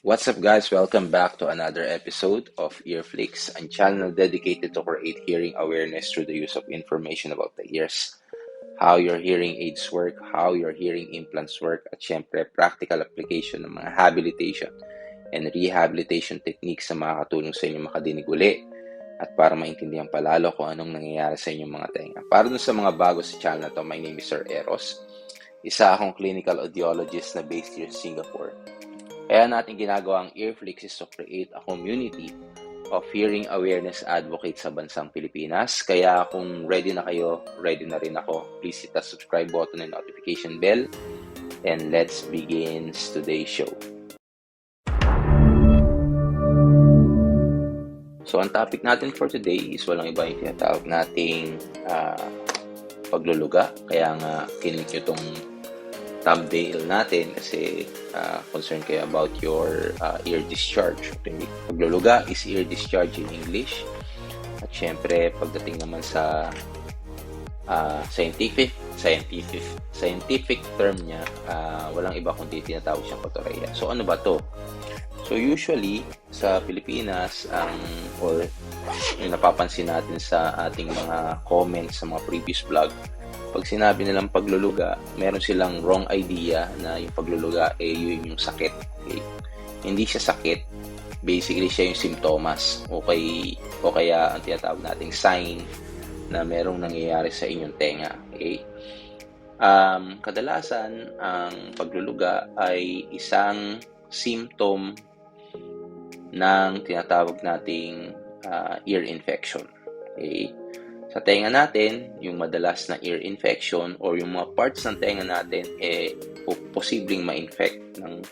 What's up, guys? Welcome back to another episode of Earflix, a channel dedicated to create hearing awareness through the use of information about the ears, how your hearing aids work, how your hearing implants work, at syempre, practical application ng mga habilitation and rehabilitation techniques na makakatulong sa inyo makadinig uli at para maintindihan palalo kung anong nangyayari sa inyong mga tenga. Para dun sa mga bago sa channel na to, my name is Sir Eros. Isa akong clinical audiologist na based here sa Singapore. Kaya natin ginagawa ang Earflix is to create a community of hearing awareness advocates sa bansang Pilipinas. Kaya kung ready na kayo, ready na rin ako. Please hit the subscribe button and notification bell. And let's begin today's show. So, ang topic natin for today is walang iba yung tinatawag nating uh, pagluluga. Kaya nga, kinik nyo itong thumbnail natin kasi uh, concerned kayo about your uh, ear discharge. Pagluluga is ear discharge in English. At syempre, pagdating naman sa uh, scientific scientific scientific term niya, uh, walang iba kundi tinatawag siyang kotoreya. So ano ba to? So usually sa Pilipinas ang um, or yung napapansin natin sa ating mga comments sa mga previous vlog pag sinabi nilang pagluluga, meron silang wrong idea na yung pagluluga eh yun yung sakit. Okay? Hindi siya sakit. Basically, siya yung simptomas o, kay, o kaya ang tinatawag nating sign na merong nangyayari sa inyong tenga. Okay? Um, kadalasan, ang pagluluga ay isang symptom ng tinatawag nating uh, ear infection. Okay? Sa tenga natin, yung madalas na ear infection or yung mga parts ng tenga natin, eh, posibleng ma-infect ng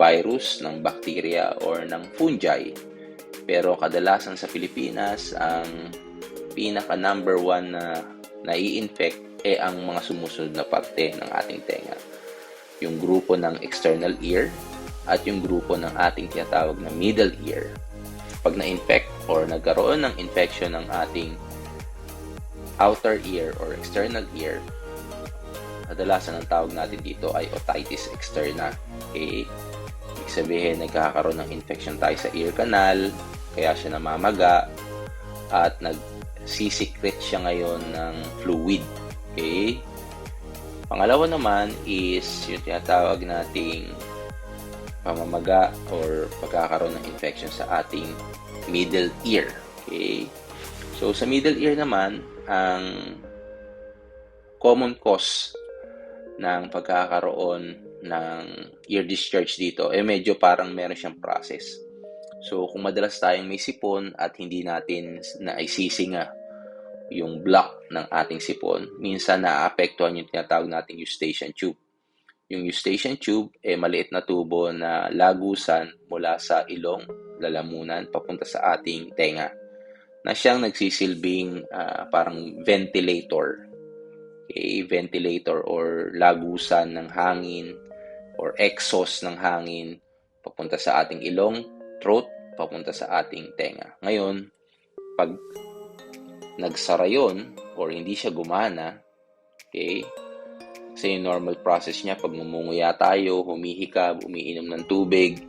virus, ng bacteria, or ng fungi. Pero kadalasan sa Pilipinas, ang pinaka number one na nai-infect eh ang mga sumusunod na parte ng ating tenga. Yung grupo ng external ear at yung grupo ng ating tinatawag na middle ear. Pag na-infect or nagkaroon ng infection ng ating outer ear or external ear, kadalasan ang tawag natin dito ay otitis externa. Okay? Ibig sabihin, nagkakaroon ng infection tayo sa ear canal, kaya siya namamaga, at nagsisikret siya ngayon ng fluid. Okay? Pangalawa naman is yung tinatawag nating pamamaga or pagkakaroon ng infection sa ating middle ear. Okay? So, sa middle ear naman, ang common cause ng pagkakaroon ng ear discharge dito, eh medyo parang meron siyang process. So, kung madalas tayong may sipon at hindi natin naisisinga yung block ng ating sipon, minsan naaapektuhan yung tinatawag nating eustachian tube. Yung eustachian tube, eh maliit na tubo na lagusan mula sa ilong, lalamunan, papunta sa ating tenga na siyang nagsisilbing uh, parang ventilator. Okay, ventilator or lagusan ng hangin or exhaust ng hangin papunta sa ating ilong, throat, papunta sa ating tenga. Ngayon, pag nagsara yun or hindi siya gumana, okay, kasi yung normal process niya, pag ngumunguya tayo, humihika, umiinom ng tubig,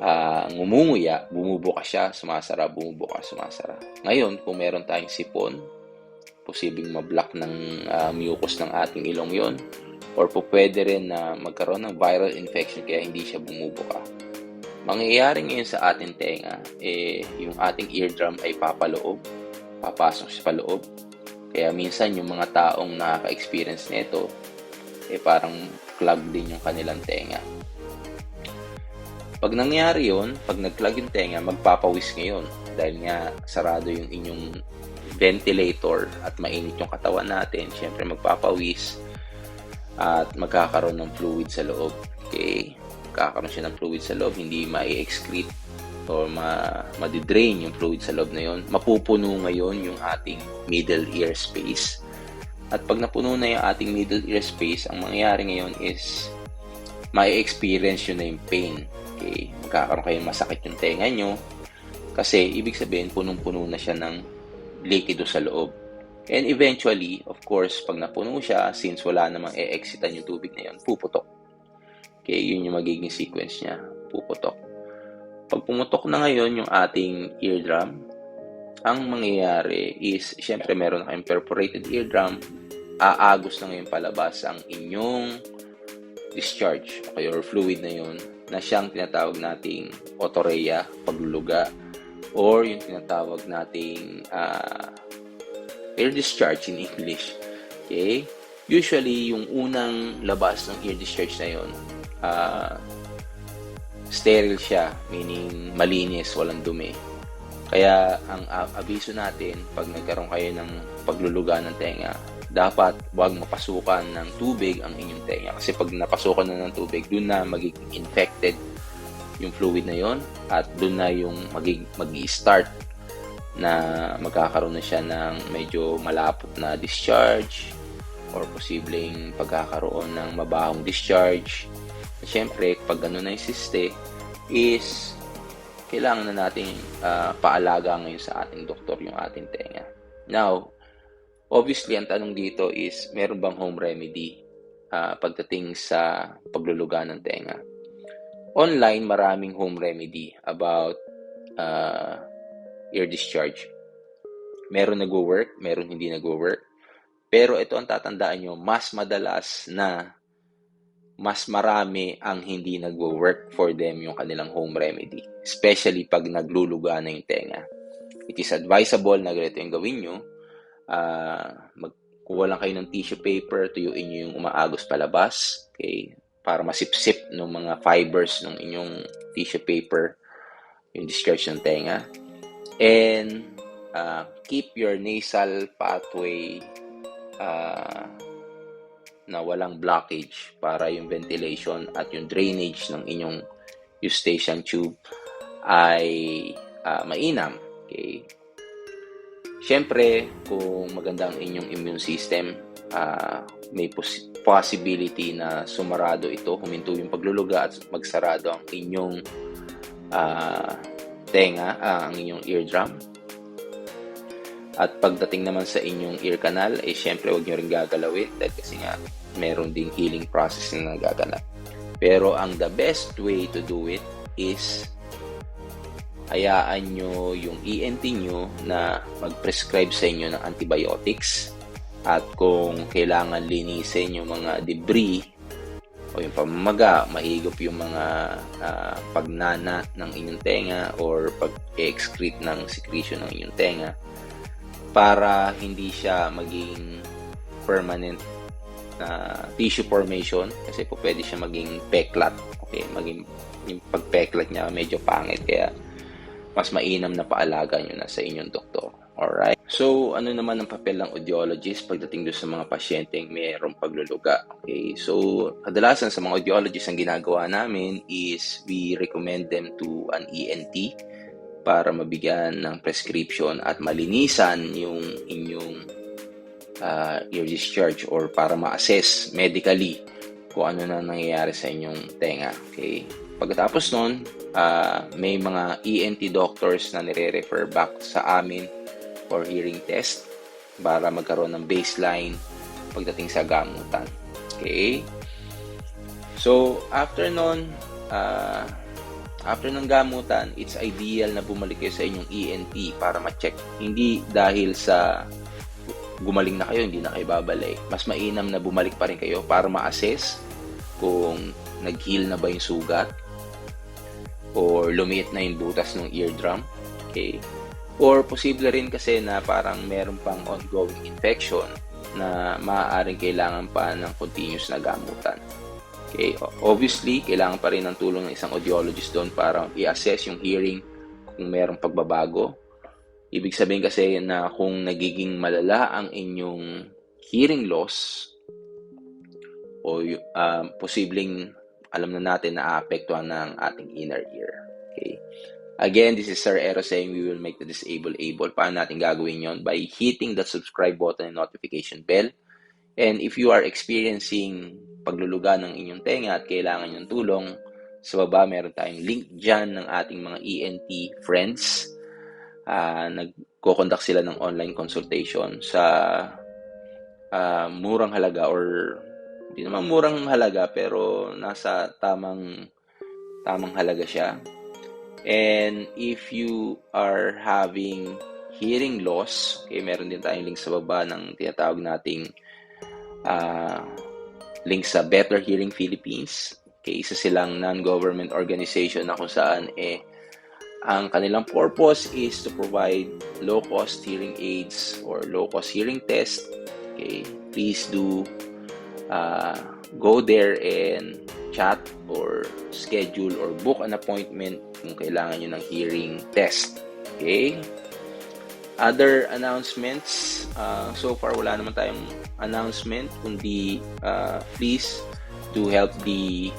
uh, ngumunguya, bumubuka siya, sumasara, bumubuka, sumasara. Ngayon, kung meron tayong sipon, posibleng mablock ng uh, mucus ng ating ilong yon or po pwede rin na magkaroon ng viral infection kaya hindi siya bumubuka. Mangyayari ngayon sa ating tenga, eh, yung ating eardrum ay papaloob, papasok sa paloob. Kaya minsan yung mga taong nakaka-experience nito, eh parang clog din yung kanilang tenga. Pag nangyari yon, pag nag-plug yung tenga, magpapawis ngayon dahil nga sarado yung inyong ventilator at mainit yung katawan natin, syempre magpapawis at magkakaroon ng fluid sa loob. Okay? Magkakaroon siya ng fluid sa loob, hindi ma-excrete or ma madidrain yung fluid sa loob na yon. Mapupuno ngayon yung ating middle ear space. At pag napuno na yung ating middle ear space, ang mangyayari ngayon is ma-experience yun na yung pain okay, magkakaroon kayo masakit yung tenga nyo. Kasi, ibig sabihin, punong-puno na siya ng likido sa loob. And eventually, of course, pag napuno siya, since wala namang e-exitan yung tubig na yun, puputok. Okay, yun yung magiging sequence niya, puputok. Pag pumutok na ngayon yung ating eardrum, ang mangyayari is, syempre meron na kayong perforated eardrum, aagos na ngayon palabas ang inyong discharge okay, or fluid na yun na siyang tinatawag nating otorrhea, pagluluga, or yung tinatawag nating uh, air discharge in English. Okay? Usually, yung unang labas ng ear discharge na yun, uh, sterile siya, meaning malinis, walang dumi. Kaya ang uh, abiso natin, pag nagkaroon kayo ng pagluluga ng tenga, dapat wag mapasukan ng tubig ang inyong tenga. Kasi pag napasukan na ng tubig, doon na magiging infected yung fluid na yon at doon na yung magig magi-start na magkakaroon na siya ng medyo malapot na discharge or posibleng pagkakaroon ng mabahong discharge. Siyempre, pag gano'n na yung siste, is kailangan na natin uh, paalaga ngayon sa ating doktor yung ating tenga. Now, Obviously, ang tanong dito is, meron bang home remedy uh, pagdating sa pagluluga ng tenga? Online, maraming home remedy about uh, ear discharge. Meron nagwo-work, meron hindi nagwo-work. Pero ito ang tatandaan nyo, mas madalas na mas marami ang hindi nagwo-work for them yung kanilang home remedy. Especially pag nagluluga na yung tenga. It is advisable na ganito yung gawin nyo uh, magkuha lang kayo ng tissue paper, tuyuin nyo yung umaagos palabas, okay, para masipsip ng mga fibers ng inyong tissue paper, yung discharge ng tenga. And uh, keep your nasal pathway uh, na walang blockage para yung ventilation at yung drainage ng inyong eustachian tube ay uh, mainam. Okay? Siyempre, kung maganda ang inyong immune system, uh, may pos- possibility na sumarado ito, huminto yung pagluluga at magsarado ang inyong uh, tenga, uh, ang inyong eardrum. At pagdating naman sa inyong ear canal, eh syempre huwag nyo rin gagalawin dahil kasi nga meron ding healing process na nagaganap. Pero ang the best way to do it is hayaan nyo yung ENT nyo na mag-prescribe sa inyo ng antibiotics. At kung kailangan linisin yung mga debris o yung pamamaga, mahigop yung mga uh, pagnana ng inyong tenga or pag-excrete ng secretion ng inyong tenga para hindi siya maging permanent uh, tissue formation kasi po pwede siya maging peklat. Okay maging yung pagpeklat niya medyo pangit kaya mas mainam na paalaga nyo na sa inyong doktor. Alright? So, ano naman ang papel ng audiologist pagdating doon sa mga pasyenteng mayroong pagluluga? Okay, so, kadalasan sa mga audiologists ang ginagawa namin is we recommend them to an ENT para mabigyan ng prescription at malinisan yung inyong uh, ear discharge or para ma-assess medically kung ano na nangyayari sa inyong tenga. Okay? Pagkatapos nun, uh, may mga ENT doctors na nire-refer back sa amin for hearing test para magkaroon ng baseline pagdating sa gamutan. Okay? So, after nun, uh, after ng gamutan, it's ideal na bumalik kayo sa inyong ENT para ma-check. Hindi dahil sa gumaling na kayo, hindi na kayo babalik. Mas mainam na bumalik pa rin kayo para ma-assess kung nag-heal na ba yung sugat or lumiit na yung butas ng eardrum. Okay? Or posible rin kasi na parang meron pang ongoing infection na maaaring kailangan pa ng continuous na gamutan. Okay, obviously, kailangan pa rin ng tulong ng isang audiologist doon para i-assess yung hearing kung merong pagbabago. Ibig sabihin kasi na kung nagiging malala ang inyong hearing loss o uh, posibleng alam na natin na aapektuhan ng ating inner ear. Okay? Again, this is Sir Ero saying we will make the disabled able. Paano natin gagawin yon? By hitting the subscribe button and notification bell. And if you are experiencing pagluluga ng inyong tenga at kailangan yung tulong, sa baba meron tayong link dyan ng ating mga ENT friends. Uh, nagko-conduct sila ng online consultation sa uh, murang halaga or hindi naman murang halaga pero nasa tamang tamang halaga siya. And if you are having hearing loss, okay, meron din tayong link sa baba ng tinatawag nating ah, link sa Better Hearing Philippines. Okay, isa silang non-government organization na kung saan eh ang kanilang purpose is to provide low-cost hearing aids or low-cost hearing test. Okay, please do uh, go there and chat or schedule or book an appointment kung kailangan nyo ng hearing test. Okay? Other announcements, uh, so far wala naman tayong announcement, kundi uh, please do help the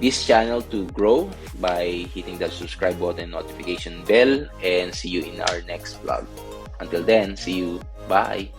this channel to grow by hitting the subscribe button, notification bell, and see you in our next vlog. Until then, see you. Bye.